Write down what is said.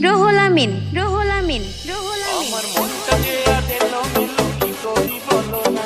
রোহলামিন রোহলামিন রোহলামিন আমার মনটা যে আদেলো কি করি বলো না?